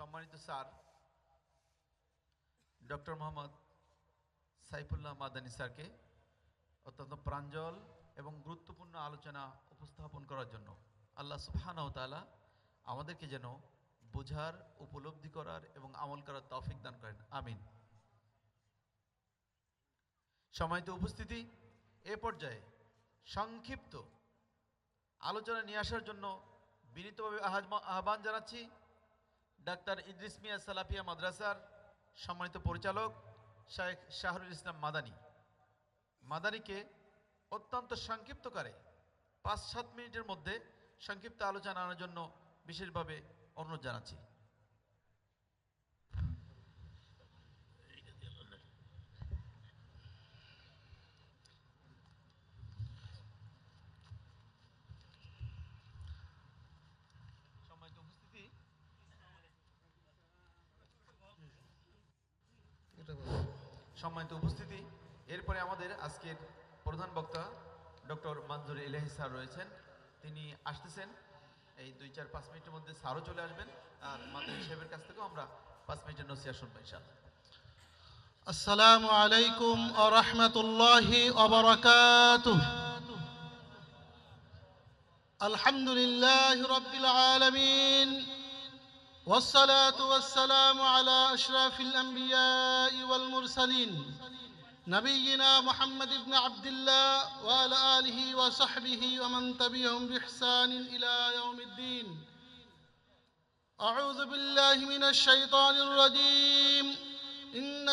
সম্মানিত sir, doctor Mohammad Saifullah Madani স্যারকে অত্যন্ত প্রাঞ্জল এবং গুরুত্বপূর্ণ আলোচনা উপস্থাপন করার জন্য আল্লাহ সুবহানাহু ওয়া তাআলা আমাদেরকে যেন বোঝার, উপলব্ধি করার এবং আমল করার তৌফিক দান করেন। আমিন। সময়ত উপস্থিতি, এ পর্যায়ে সংক্ষিপ্ত আলোচনা নিয়ে আসার জন্য বিনীতভাবে আহ্বান জানাচ্ছি। ডাক্তার ইদ্রিস মিয়া সালাফিয়া মাদ্রাসার সম্মানিত পরিচালক শাহেখ শাহরুল ইসলাম মাদানী। মাদানীকে অত্যন্ত সংক্ষিপ্তকারে পাঁচ সাত মিনিটের মধ্যে সংক্ষিপ্ত আলোচনা আনার জন্য বিশেষভাবে অনুরোধ জানাচ্ছি সম্মানিত উপস্থিতি সম্মানিত উপস্থিতি, এরপরে আমাদের আজকের প্রধান বক্তা ডক্টর মানজুর ইলাহি স্যার রয়েছেন। তিনি আসতেছেন। এই দুই চার পাঁচ মিনিটের মধ্যে স্যারও চলে আসবেন। আর মাদানী সাহেবের কাছ থেকেও আমরা পাঁচ মিনিটের নসিয়া শুনব ইনশাআল্লাহ। আসসালামু আলাইকুম ওয়া রাহমাতুল্লাহি ওয়া বারাকাতুহু। আলহামদুলিল্লাহি রাব্বিল والصلاة والسلام على أشرف الأنبياء والمرسلين نبينا محمد بن عبد الله وعلى آله وصحبه ومن تبعهم بإحسان إلى يوم الدين. أعوذ بالله من الشيطان الرجيم. إنك